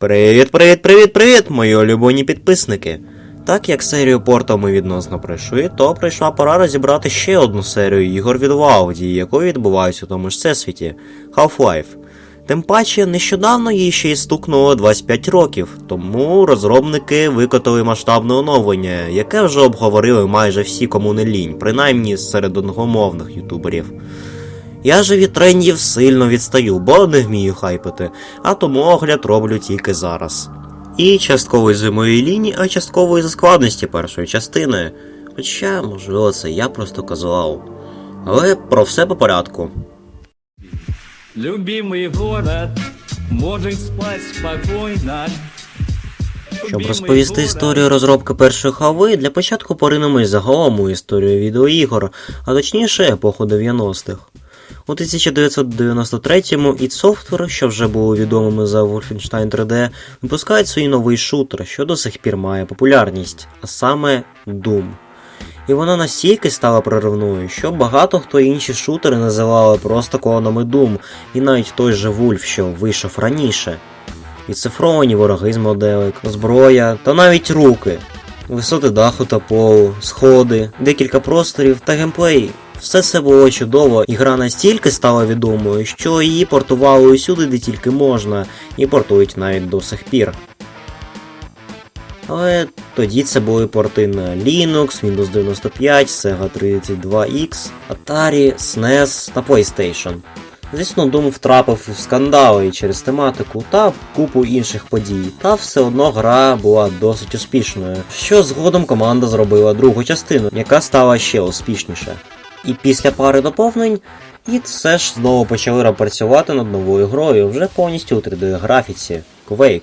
Привіт, привіт, привіт, привіт, мої улюблені підписники. Так як серію Портал ми відносно пройшли, то прийшла пора розібрати ще одну серію ігор від Valve, які відбуваються у тому ж всесвіті Half-Life. Тим паче, нещодавно їй ще й стукнуло 25 років, тому розробники викотали масштабне оновлення, яке вже обговорили майже всі кому не лінь, принаймні серед англомовних ютуберів. Я же від трендів сильно відстаю, бо не вмію хайпити, а тому огляд роблю тільки зараз. І частково з моєї лінії, а частково із складності першої частини. Хоча, можливо, це я просто казував. Але про все по порядку. Любимый город может спать спокойно. Щоб розповісти історію розробки першої хави, для початку поринемось загалом у історію відеоігор, а точніше епоху 90-х. У 1993-му id Software, що вже було відомими за Wolfenstein 3D, випускають свій новий шутер, що до сих пір має популярність, а саме Doom. І вона настільки стала проривною, що багато хто інші шутери називали просто клонами Doom, і навіть той же Wolf, що вийшов раніше. Відцифровані вороги з моделек, зброя та навіть руки, висоти даху та полу, сходи, декілька просторів та геймплей. Все це було чудово, і гра настільки стала відомою, що її портували усюди, де тільки можна, і портують навіть до сих пір. Але тоді це були порти на Linux, Windows 95, Sega 32X, Atari, SNES та PlayStation. Звісно, Doom втрапив в скандали через тематику та купу інших подій, та все одно гра була досить успішною. Що згодом команда зробила другу частину, яка стала ще успішніше. І після пари доповнень id все ж знову почали працювати над новою грою, вже повністю у 3D графіці Quake.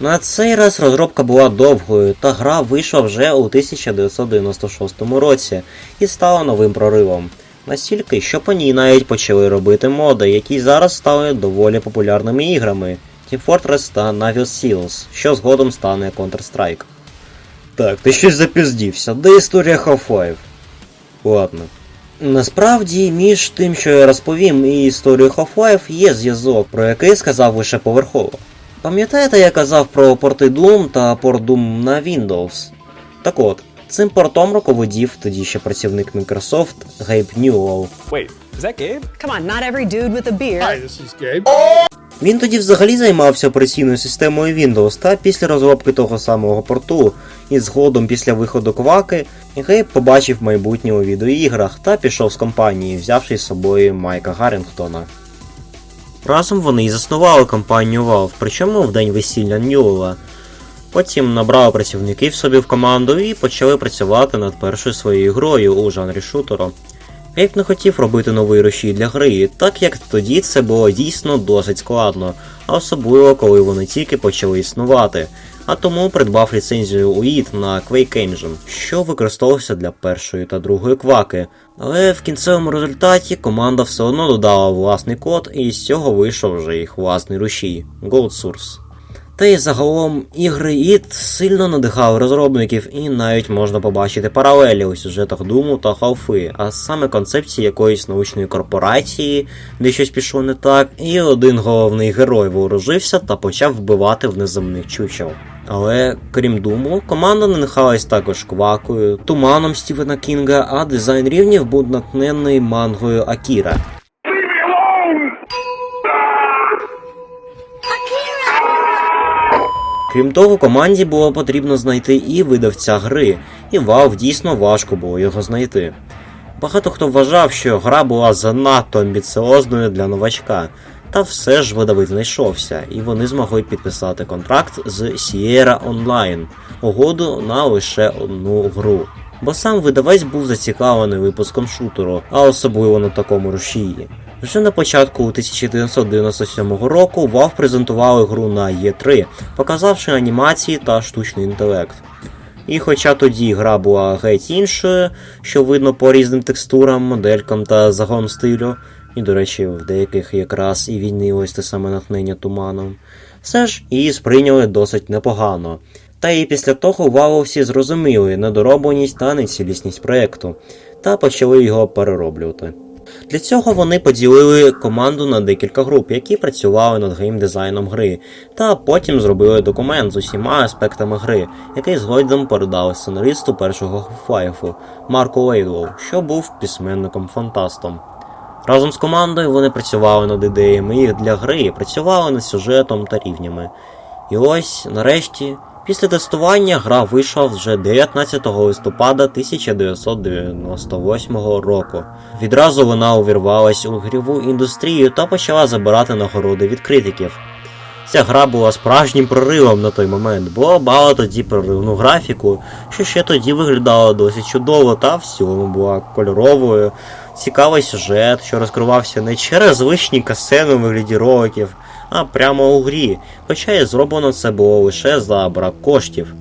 На цей раз розробка була довгою, та гра вийшла вже у 1996 році і стала новим проривом. Настільки, що по ній навіть почали робити моди, які зараз стали доволі популярними іграми Team Fortress та Navios Seals, що згодом стане Counter-Strike. Так, ти щось запіздівся, де історія Half-Life? Ладно. Насправді, між тим, що я розповім, і історією Half-Life є зв'язок, про який сказав лише поверхово. Пам'ятаєте, я казав про порти Doom та порт Doom на Windows? Так от, цим портом руководів тоді ще працівник Microsoft Гейб Ньюелл. Wait, is that Gabe? Come on, not every dude with a beard. Hi, this is Gabe. Він тоді взагалі займався операційною системою Windows, та після розробки того самого порту, і згодом після виходу Кваки, Гейб побачив майбутнє у відеоіграх та пішов з компанії, взявши з собою Майка Гаррінгтона. Разом вони і заснували компанію Valve, причому в день весілля Ньюела. Потім набрали працівників собі в команду і почали працювати над першою своєю грою у жанрі шутеру. Гейб не хотів робити новий рушій для гри, так як тоді це було дійсно досить складно, а особливо коли вони тільки почали існувати, а тому придбав ліцензію UID на Quake Engine, що використовувався для першої та другої кваки. Але в кінцевому результаті команда все одно додала власний код, і з цього вийшов вже їх власний рушій Gold Source. Та й загалом ігри id сильно надихали розробників, і навіть можна побачити паралелі у сюжетах Думу та Халфи, а саме концепції якоїсь научної корпорації, де щось пішло не так, і один головний герой вооружився та почав вбивати в неземних чучел. Але крім Думу, команда надихалась також квакою, туманом Стівена Кінга, а дизайн рівнів був натхнений мангою Акіра. Крім того, команді було потрібно знайти і видавця гри, і Вау дійсно важко було його знайти. Багато хто вважав, що гра була занадто амбіціозною для новачка, та все ж видавець знайшовся, і вони змогли підписати контракт з Sierra Online, угоду на лише одну гру. Бо сам видавець був зацікавлений випуском шутеру, а особливо на такому рушії. Вже на початку 1997 року Valve презентували гру на E3, показавши анімації та штучний інтелект. І хоча тоді гра була геть іншою, що видно по різним текстурам, моделькам та загалом стилю, і, до речі, в деяких якраз і віднилось те саме натхнення туманом, все ж її сприйняли досить непогано. Та і після того всі зрозуміли недоробленість та нецілісність проєкту, та почали його перероблювати. Для цього вони поділили команду на декілька груп, які працювали над геймдизайном гри, та потім зробили документ з усіма аспектами гри, який згодом передали сценаристу першого Half-Life Марку Лейдлоу, що був письменником-фантастом. Разом з командою вони працювали над ідеями їх для гри, працювали над сюжетом та рівнями. І ось, нарешті, після тестування гра вийшла вже 19 листопада 1998 року. Відразу вона увірвалась у гріву індустрію та почала забирати нагороди від критиків. Ця гра була справжнім проривом на той момент, бо мала тоді проривну графіку, що ще тоді виглядало досить чудово та в цілому була кольоровою, цікавий сюжет, що розкривався не через звичні касени у вигляді роликів, а прямо у грі, хоча і зроблено це було лише за брак коштів.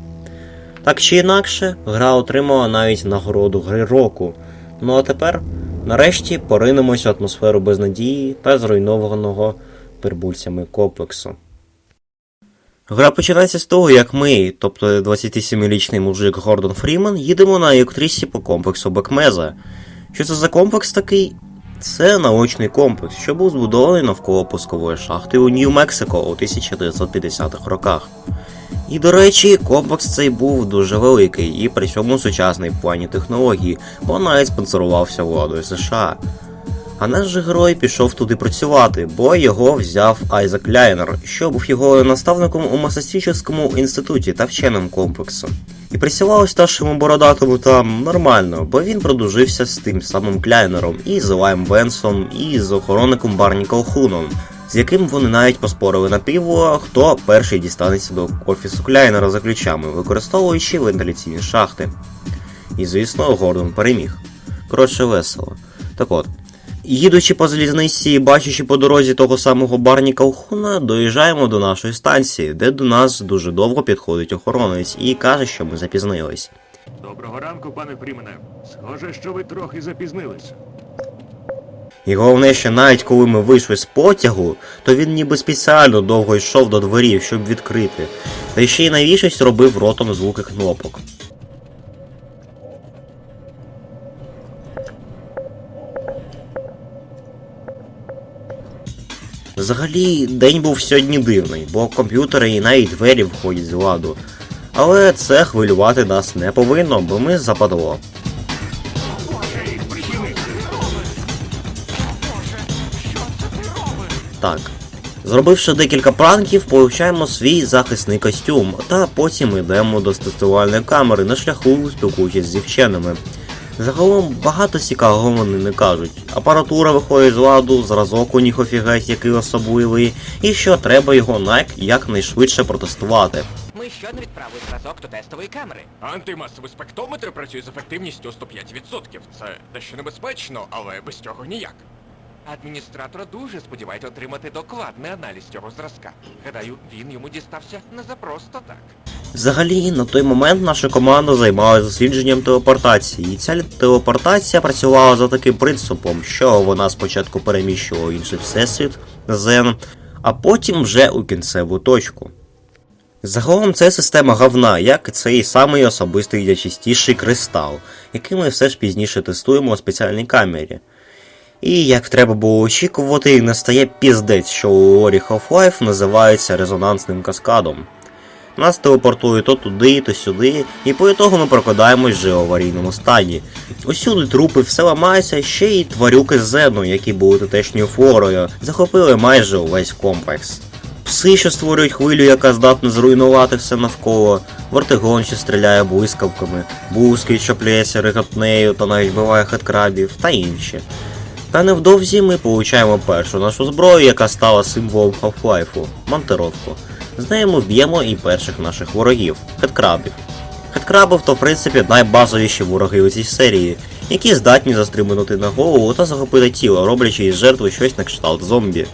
Так чи інакше, гра отримала навіть нагороду гри року. Ну а тепер, нарешті, поринемось у атмосферу безнадії та зруйнованого прибульцями комплексу. Гра починається з того, як ми, тобто 27-річний мужик Гордон Фріман, їдемо на електричці по комплексу Бекмеза. Що це за комплекс такий? Це научний комплекс, що був збудований навколо пускової шахти у Нью-Мексико у 1950-х роках. І до речі, комплекс цей був дуже великий і при цьому сучасний в плані технології, бо навіть спонсорувався владою США. А наш же герой пішов туди працювати, бо його взяв Айзек Ляйнер, що був його наставником у Масачусетському інституті та вченим комплексу. І працював старшому бородатому там нормально, бо він продружився з тим самим Кляйнером, і з Лайм Бенсом, і з охоронником Барні Колхуном, з яким вони навіть поспорили на пиво, хто перший дістанеться до офісу Кляйнера за ключами, використовуючи вентиляційні шахти. І звісно, Гордон переміг. Коротше, весело. Так от, Їдучи по залізниці і бачачи по дорозі того самого Барні Калхуна, доїжджаємо до нашої станції, де до нас дуже довго підходить охоронець і каже, що ми запізнились. Доброго ранку, пане Фрімене. Схоже, що ви трохи запізнилися. І головне, що навіть коли ми вийшли з потягу, то він ніби спеціально довго йшов до дверів, щоб відкрити, та ще й навішись робив ротом звуки кнопок. Взагалі, день був сьогодні дивний, бо комп'ютери і навіть двері входять з ладу. Але це хвилювати нас не повинно, бо ми западло. Так. Зробивши декілька пранків, получаємо свій захисний костюм, та потім йдемо до тестувальної камери на шляху, спілкуючись з вченими. Загалом багато цікавого вони не кажуть. Апаратура виходить з ладу, зразок у них офігеть який особливий, і що треба його найк якнайшвидше протестувати. Ми щодо відправили зразок до тестової камери. Антимасовий спектометр працює з ефективністю 105%. Це дещо небезпечно, але без цього ніяк. Адміністратор дуже сподівається отримати докладний аналіз цього зразка. Гадаю, він йому дістався не за просто так. Взагалі, на той момент наша команда займалася дослідженням телепортації, і ця телепортація працювала за таким принципом, що вона спочатку переміщувала інший всесвіт, Зен, а потім вже у кінцеву точку. Загалом це система говна, як і цей самий особистий ячистіший кристал, який ми все ж пізніше тестуємо у спеціальній камері. І як треба було очікувати, настає піздець, що у лорі Half-Life називається резонансним каскадом. Нас телепортує то туди, то сюди, і по ітогу ми прокидаємось вже в аварійному стані. Усюди трупи, все ламається, ще й тварюки Зену, які були тутешньою флорою, захопили майже увесь комплекс. Пси, що створюють хвилю, яка здатна зруйнувати все навколо, вортигон, що стріляє блискавками, бузки, що плюється реготнею та навіть биває хедкрабів, та інші. Та невдовзі ми получаємо першу нашу зброю, яка стала символом Half-Life – монтировку. З нею ми вб'ємо і перших наших ворогів хедкрабів. Хедкрабів то в принципі найбазовіші вороги у цій серії, які здатні застрибнути на голову та захопити тіло, роблячи із жертви щось на кшталт зомбі.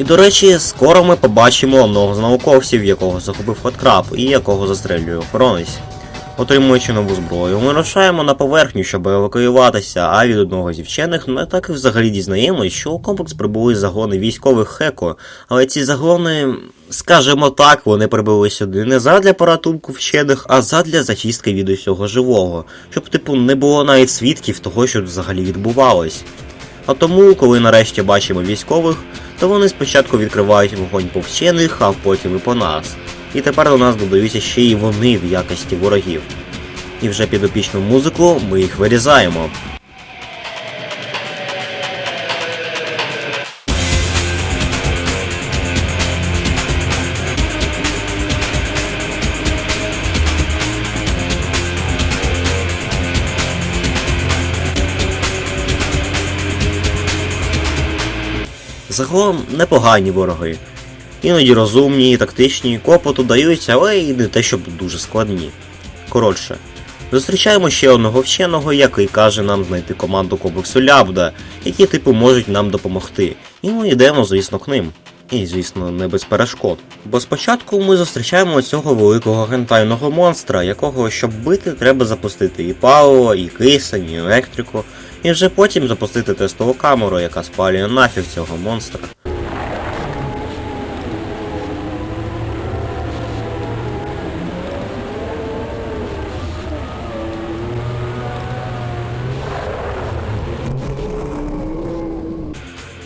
І до речі, скоро ми побачимо одного з науковців, якого захопив Хоткраб і якого застрелює охоронець. Отримуючи нову зброю, ми рушаємо на поверхню, щоб евакуюватися, а від одного зі вчених ми так і взагалі дізнаємось, що у комплекс прибули загони військових Хеко, але ці загони, скажімо так, вони прибули сюди не задля порятунку вчених, а задля зачистки від усього живого, щоб, типу, не було навіть свідків того, що взагалі відбувалось. А тому, коли нарешті бачимо військових, то вони спочатку відкривають вогонь по вчених, а потім і по нас. І тепер до нас додаються ще й вони в якості ворогів. І вже під опічну музику ми їх вирізаємо. Загалом непогані вороги. Іноді розумні, тактичні, копоту даються, але і не те, щоб дуже складні. Коротше, зустрічаємо ще одного вченого, який каже нам знайти команду комплексу Лябда, які типу можуть нам допомогти. І ми йдемо, звісно, к ним. І, звісно, не без перешкод. Бо спочатку ми зустрічаємо цього великого гентайного монстра, якого, щоб бити, треба запустити і паливо, і кисень, і електрику, і вже потім запустити тестову камеру, яка спалює нафіг цього монстра.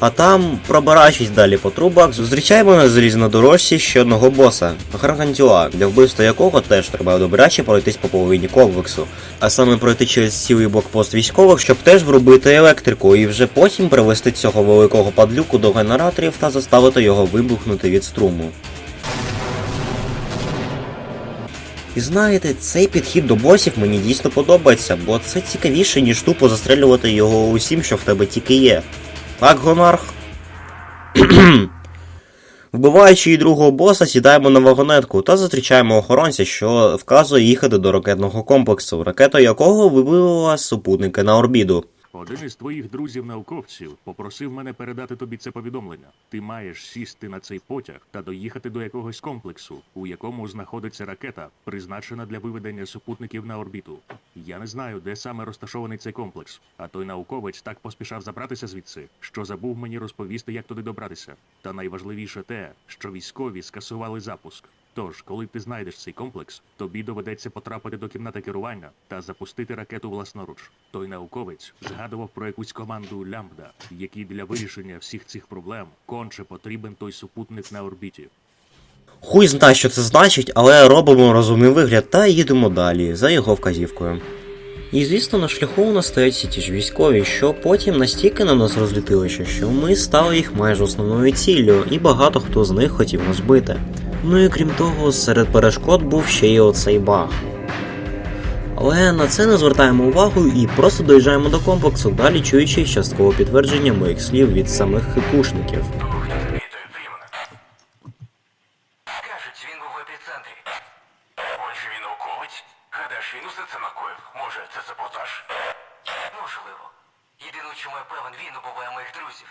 А там, пробираючись далі по трубах, зустрічаємо на залізнодорожці ще одного боса Гаргантюа, для вбивства якого теж треба добряче пройтись по половині комплексу, а саме пройти через цілий блокпост військових, щоб теж врубити електрику і вже потім привести цього великого падлюку до генераторів та заставити його вибухнути від струму. І знаєте, цей підхід до босів мені дійсно подобається, бо це цікавіше, ніж тупо застрелювати його усім, що в тебе тільки є. Так, Гонарх? Вбиваючи і другого боса, сідаємо на вагонетку та зустрічаємо охоронця, що вказує їхати до ракетного комплексу, ракета якого вибила супутники на орбіду. Один із твоїх друзів-науковців попросив мене передати тобі це повідомлення. Ти маєш сісти на цей потяг та доїхати до якогось комплексу, у якому знаходиться ракета, призначена для виведення супутників на орбіту. Я не знаю, де саме розташований цей комплекс, а той науковець так поспішав забратися звідси, що забув мені розповісти, як туди добратися. Та найважливіше те, що військові скасували запуск. Тож, коли ти знайдеш цей комплекс, тобі доведеться потрапити до кімнати керування та запустити ракету власноруч. Той науковець згадував про якусь команду Лямбда, якій для вирішення всіх цих проблем конче потрібен той супутник на орбіті. Хуй знає, що це значить, але робимо розумний вигляд та їдемо далі, за його вказівкою. І звісно, на шляху у нас стоять ті ж військові, що потім настільки на нас розлютилися, що ми стали їх майже основною ціллю, і багато хто з них хотів нас бити. Ну і крім того, серед перешкод був ще й оцей баг. Але на це не звертаємо увагу і просто доїжджаємо до комплексу, далі чуючи часткове підтвердження моїх слів від самих хикушників. Кажуть, він був в епіцентрі. Отже, він науковець? Гадаєш, він усе це накоїв? Може, це саботаж? Можливо. Єдине, у чому я певен, він убиває моїх друзів.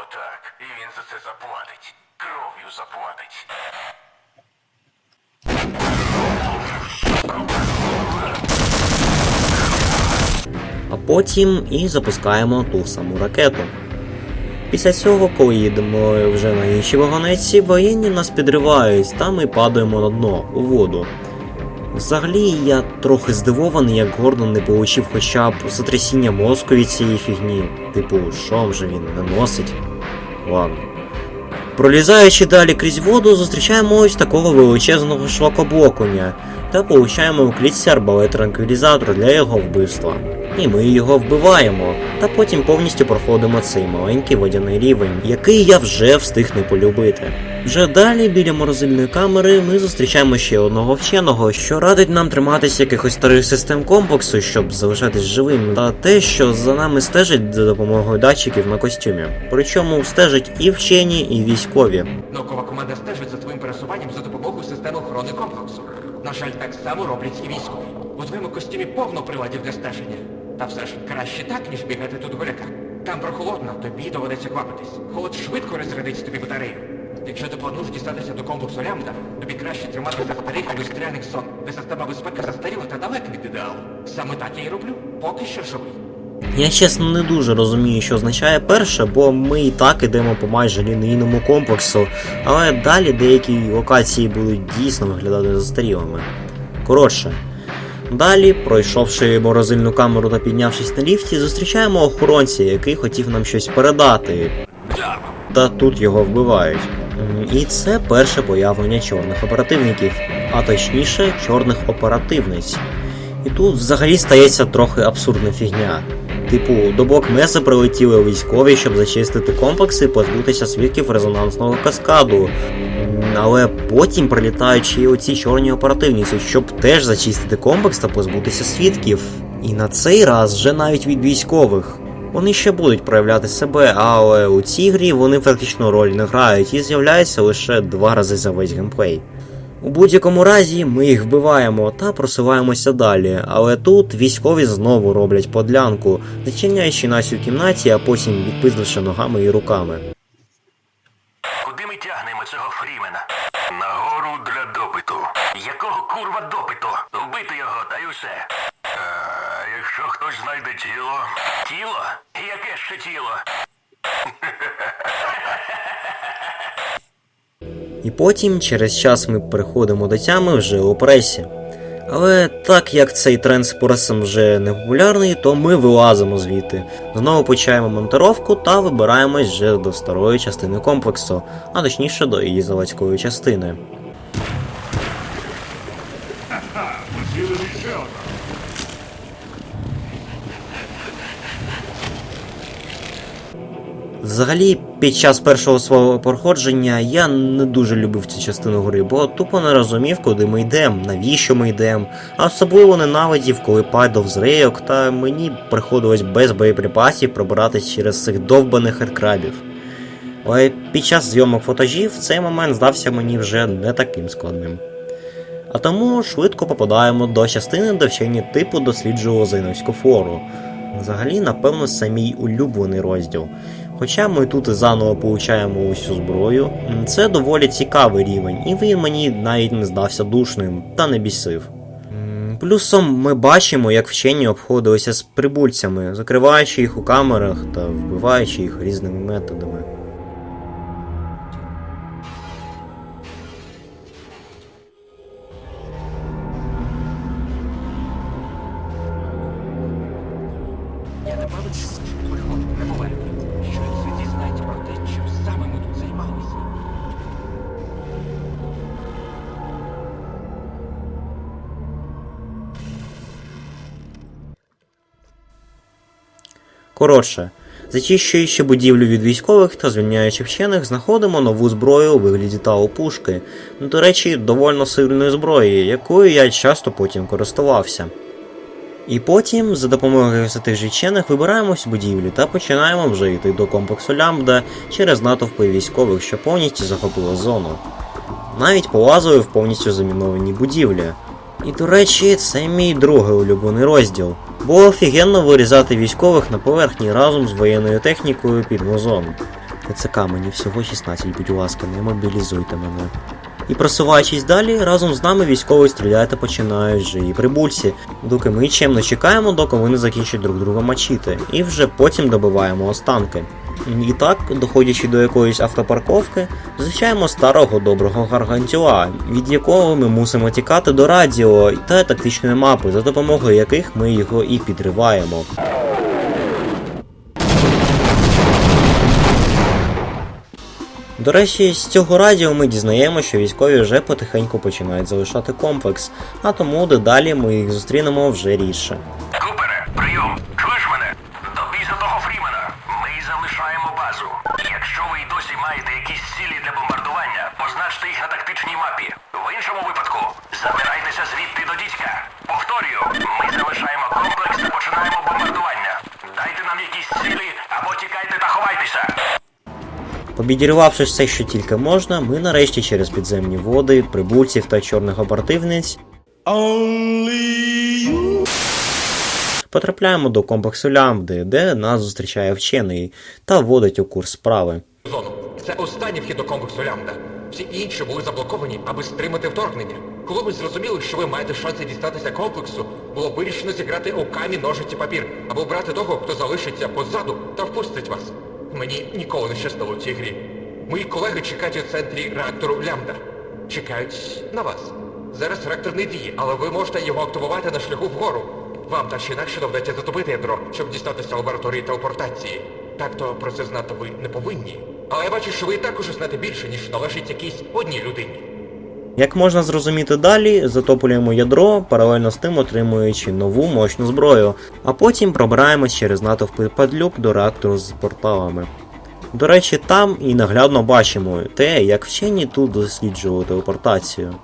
Отак. І він за це заплатить. Кров'ю заплатить. А потім і запускаємо ту саму ракету. Після цього, коли їдемо вже на іншій вагонетці, воєнні нас підривають, та ми падаємо на дно у воду. Взагалі, я трохи здивований, як Гордон не получив хоча б сотрясіння мозку від цієї фігні. Типу, що вже він не носить? Ладно. Пролізаючи далі крізь воду, зустрічаємо ось такого величезного шлакоблокуня та получаємо у клітці арбалет транквілізатор для його вбивства. І ми його вбиваємо, та потім повністю проходимо цей маленький водяний рівень, який я вже встиг не полюбити. Вже далі, біля морозильної камери, ми зустрічаємо ще одного вченого, що радить нам триматися якихось старих систем комплексу, щоб залишатись живим, та те, що за нами стежать за допомогою датчиків на костюмі. Причому стежать і вчені, і військові. Наукова команда стежить за твоїм пересуванням за допомогою системи охорони комплексу. На жаль, так само роблять і військові. У твоєму костюмі повно приладів для стеження. Та все ж краще так, ніж бігати тут голяка. Там прохолодно, тобі доведеться квапитись. Холод швидко розрядить тобі батарею. Якщо ти плануєш дістатися до комплексу Лямбда, тобі краще триматися старих індустріальних сон, де система безпеки застаріла та далека від ідеалу. Саме так я і роблю, поки що живий. Я чесно не дуже розумію, що означає перше, бо ми і так ідемо по майже лінійному комплексу, але далі деякі локації будуть дійсно виглядати застарілими. Коротше, далі, пройшовши морозильну камеру та піднявшись на ліфті, зустрічаємо охоронця, який хотів нам щось передати. Та тут його вбивають. І це перше появлення чорних оперативників, а точніше чорних оперативниць. І тут взагалі стається трохи абсурдна фігня. Типу, до блокмеса прилетіли військові, щоб зачистити комплекс і позбутися свідків резонансного каскаду. Але потім прилітають ще й оці чорні оперативниці, щоб теж зачистити комплекс та позбутися свідків. І на цей раз вже навіть від військових. Вони ще будуть проявляти себе, але у цій грі вони фактично роль не грають і з'являються лише два рази за весь геймплей. У будь-якому разі ми їх вбиваємо та просуваємося далі, але тут військові знову роблять подлянку, зачиняючи нас у кімнаті, а потім відпиздивши ногами і руками. Куди ми тягнемо цього Фрімена? Нагору для допиту. Якого курва допиту? Вбити його та й усе. А, якщо хтось знайде тіло. Тіло? Яке ще тіло? І потім через час ми переходимо до тями вже у пресі. Але так як цей тренд з поросом вже не популярний, то ми вилазимо звідти. Знову почаємо монтировку та вибираємось вже до старої частини комплексу, а точніше до її заводської частини. Взагалі, під час першого свого проходження я не дуже любив цю частину гри, бо тупо не розумів, куди ми йдемо, навіщо ми йдемо, а особливо ненавидів, коли падав з рейок, та мені приходилось без боєприпасів пробиратись через цих довбаних хедкрабів. Але під час зйомок фотожів цей момент здався мені вже не таким складним. А тому швидко попадаємо до частини, де типу досліджували Зайновську флору. Взагалі, напевно, це мій улюблений розділ. Хоча ми тут заново получаємо усю зброю, це доволі цікавий рівень, і він мені навіть не здався душним та не бісив. Плюсом ми бачимо, як вчені обходилися з прибульцями, закриваючи їх у камерах та вбиваючи їх різними методами. Коротше, зачищуючи будівлю від військових та звільняючи вчених, знаходимо нову зброю у вигляді тау пушки. Ну, До речі, довольно сильної зброї, якою я часто потім користувався. І потім, за допомогою же вчених, вибираємось в будівлі та починаємо вже йти до комплексу Лямбда через натовпи військових, що повністю захопили зону. Навіть полазили в повністю заміновані будівлі. І до речі, це мій другий улюблений розділ. Було офігенно вирізати військових на поверхні разом з воєнною технікою під мозон. ТЦК мені всього 16, будь ласка, не мобілізуйте мене. І просуваючись далі, разом з нами військові стріляти починають вже і прибульці, доки ми чемно чекаємо, доки вони закінчать друг друга мочити, і вже потім добиваємо останки. І так, доходячи до якоїсь автопарковки, зустрічаємо старого доброго гаргантюа, від якого ми мусимо тікати до радіо та тактичної мапи, за допомогою яких ми його і підриваємо. До речі, з цього радіо ми дізнаємося, що військові вже потихеньку починають залишати комплекс, а тому дедалі ми їх зустрінемо вже рідше. Побідірвавши все, що тільки можна, ми нарешті через підземні води, прибульців та чорних оперативниць потрапляємо до комплексу Лямбди, де нас зустрічає вчений та вводить у курс справи. Зону. Це останній вхід до комплексу Лямбда. Всі інші були заблоковані, аби стримати вторгнення. Коли ми зрозуміли, що ви маєте шанси дістатися комплексу, було вирішено зіграти у камінь, ножиці, папір, або обрати того, хто залишиться позаду та впустить вас. Мені ніколи не щастило в цій грі. Мої колеги чекають у центрі реактору Лямбда. Чекають на вас. Зараз реактор не діє, але ви можете його активувати на шляху вгору. Вам та ще інакше доведеться затопити ядро, щоб дістатися лабораторії телепортації. Так то про це знати ви не повинні. Але я бачу, що ви також знаєте більше, ніж належить якійсь одній людині. Як можна зрозуміти далі, затоплюємо ядро, паралельно з тим отримуючи нову мощну зброю, а потім пробираємось через натовпи падлюк до реактору з порталами. До речі, там і наглядно бачимо те, як вчені тут досліджували телепортацію.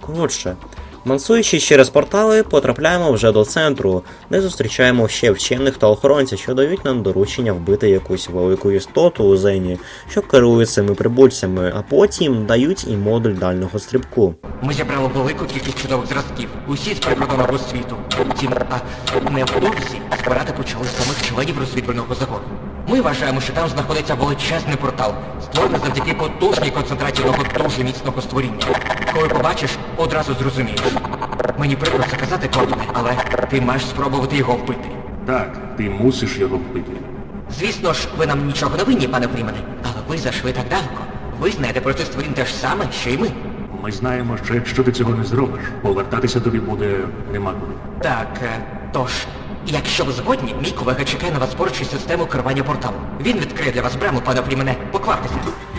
Коротше, мансуючи через портали, потрапляємо вже до центру, де зустрічаємо ще вчених та охоронців, що дають нам доручення вбити якусь велику істоту у Зені, що керує цими прибульцями, а потім дають і модуль дальнього стрибку. Ми зібрали велику кількість чудових зразків, усі з прикордонного світу. Втім, а не в невдовзі збирати почали самих членів розвідувального загону. Ми вважаємо, що там знаходиться величезний портал, створений завдяки потужній концентрації того дуже міцного створіння. Коли побачиш, одразу зрозумієш. Мені прикро це казати, Кордоне, але ти маєш спробувати його вбити. Так, ти мусиш його вбити. Звісно ж, ви нам нічого не винні, пане Фрімене, але ви зайшли так далеко. Ви знаєте про цих створінь те ж саме, що й ми. Ми знаємо, що якщо ти цього не зробиш, повертатися тобі буде нема куди. Так, е, тож, якщо ви згодні, мій колега чекає на вас поруч із системою керування порталом. Він відкриє для вас браму, пане Фрімене. Покваптеся.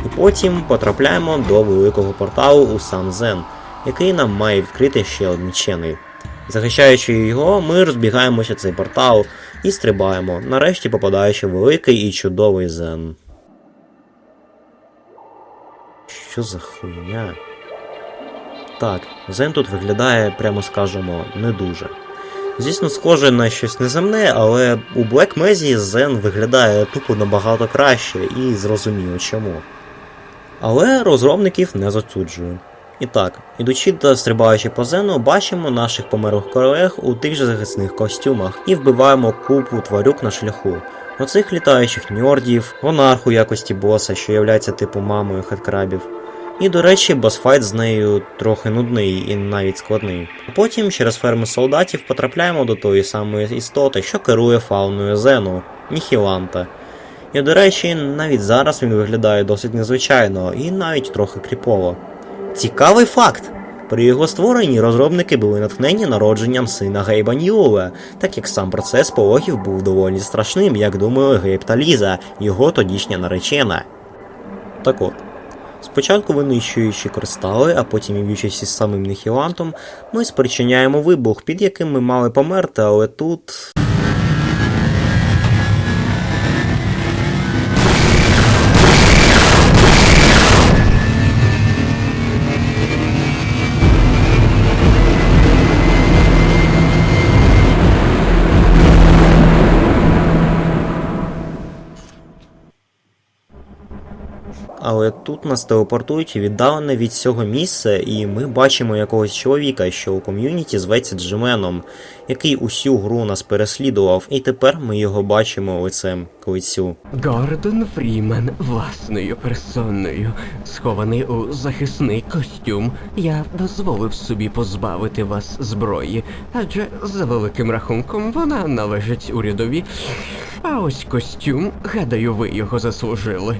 І потім потрапляємо до великого порталу у сам Зен, який нам має відкрити ще один вчений. Захищаючи його, ми розбігаємося цей портал і стрибаємо, нарешті попадаючи в великий і чудовий Зен. Що за хуйня? Так, Зен тут виглядає, прямо скажемо, не дуже. Звісно, схоже на щось неземне, але у Black Mesa Зен виглядає тупо набагато краще і зрозуміло чому. Але розробників не засуджую. І так, ідучи та стрибаючи по зену, бачимо наших померлих колег у тих же захисних костюмах і вбиваємо купу тварюк на шляху. Оцих літаючих ньордів, монарху якості боса, що являється типу мамою хедкрабів. І, до речі, босфайт з нею трохи нудний і навіть складний. А потім через ферми солдатів потрапляємо до тої самої істоти, що керує фауною Зену Ніхіланта. І, до речі, навіть зараз він виглядає досить незвичайно і навіть трохи кріпово. Цікавий факт! При його створенні розробники були натхнені народженням сина Гейба Ньюела, так як сам процес пологів був доволі страшним, як думали Гейб та Ліза, його тодішня наречена. Так от. Спочатку винищуючи кристали, а потім і із самим Нехілантом, ми спричиняємо вибух, під яким ми мали померти, але тут. Але тут нас телепортують віддалене від цього місця, і ми бачимо якогось чоловіка, що у ком'юніті зветься Джименом, який усю гру нас переслідував, і тепер ми його бачимо лицем к лицю. Гордон Фрімен власною персоною, схований у захисний костюм, я дозволив собі позбавити вас зброї, адже за великим рахунком вона належить урядові. А ось костюм, гадаю, ви його заслужили.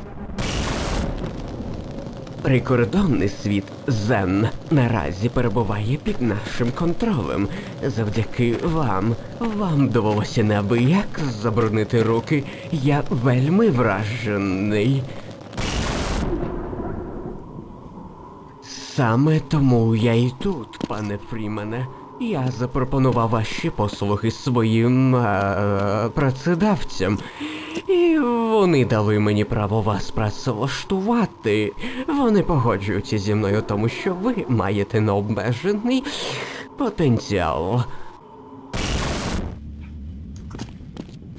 Прикордонний світ Зен наразі перебуває під нашим контролем. Завдяки вам. Вам довелося неабияк забруднити руки. Я вельми вражений. Саме тому я і тут, пане Фрімене. Я запропонував ваші послуги своїм е, працедавцям. І вони дали мені право вас працевлаштувати. Вони погоджуються зі мною, тому що ви маєте необмежений потенціал.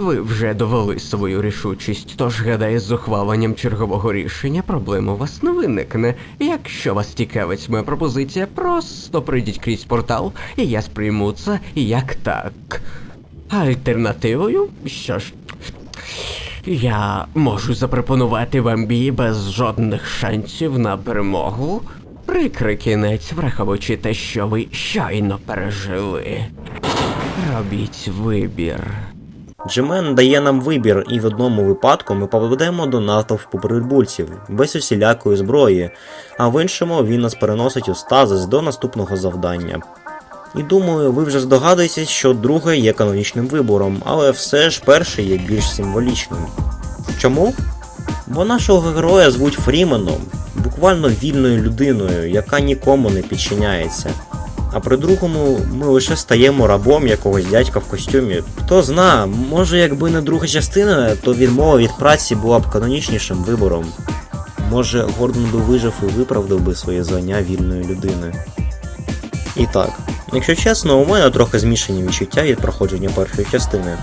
Ви вже довели свою рішучість, тож гадаю, з ухваленням чергового рішення проблем у вас не виникне. Якщо вас цікавить моя пропозиція, просто прийдіть крізь портал, і я сприйму це як так. Альтернативою, що ж, Я можу запропонувати вам бій без жодних шансів на перемогу. Прикрий кінець, враховуючи те, що ви щойно пережили. Робіть вибір. Джемен дає нам вибір, і в одному випадку ми попадемо до натовпу прибульців без усілякої зброї, а в іншому він нас переносить у стазис до наступного завдання. І думаю, ви вже здогадуєтесь, що друге є канонічним вибором, але все ж перший є більш символічним. Чому? Бо нашого героя звуть Фріменом, буквально вільною людиною, яка нікому не підчиняється. А при другому ми лише стаємо рабом якогось дядька в костюмі. Хто зна, може якби не друга частина, то відмова від праці була б канонічнішим вибором. Може, Гордон би вижив і виправдав би своє звання вільної людини. І так, якщо чесно, у мене трохи змішані відчуття від проходження першої частини.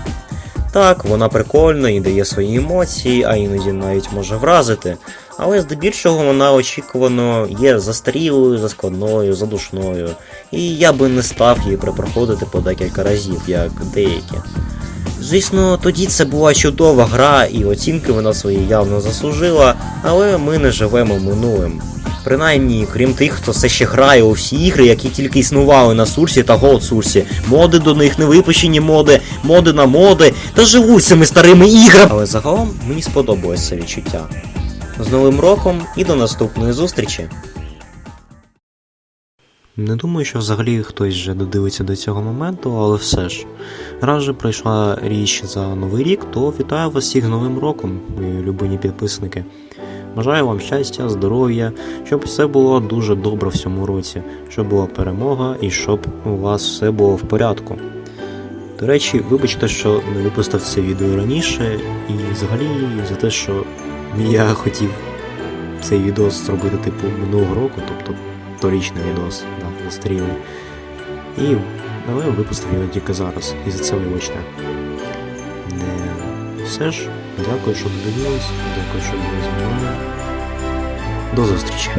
Так, вона прикольна і дає свої емоції, а іноді навіть може вразити, але здебільшого вона очікувано є застарілою, заскладною, задушною, і я би не став її перепроходити по декілька разів, як деякі. Звісно, тоді це була чудова гра, і оцінки вона свої явно заслужила, але ми не живемо минулим. Принаймні, крім тих, хто все ще грає у всі ігри, які тільки існували на Сурсі та Голдсурсі, моди до них, невипущені моди, моди на моди, та живуть цими старими іграми. Але загалом мені сподобалось це відчуття. З Новим роком і до наступної зустрічі! Не думаю, що взагалі хтось вже додивиться до цього моменту, але все ж. Раз же пройшла річ за новий рік, то вітаю вас всіх Новим роком, мої любині підписники. Бажаю вам щастя, здоров'я, щоб все було дуже добре в цьому році, щоб була перемога і щоб у вас все було в порядку. До речі, вибачте, що не випустив це відео раніше, і взагалі за те, що я хотів цей відос зробити типу минулого року, тобто торічний відос, да, застарілий. І але випустив його тільки зараз, і за це вибачте. Не все ж, дякую, що додивились, дякую, що були зі мною. До зустрічі!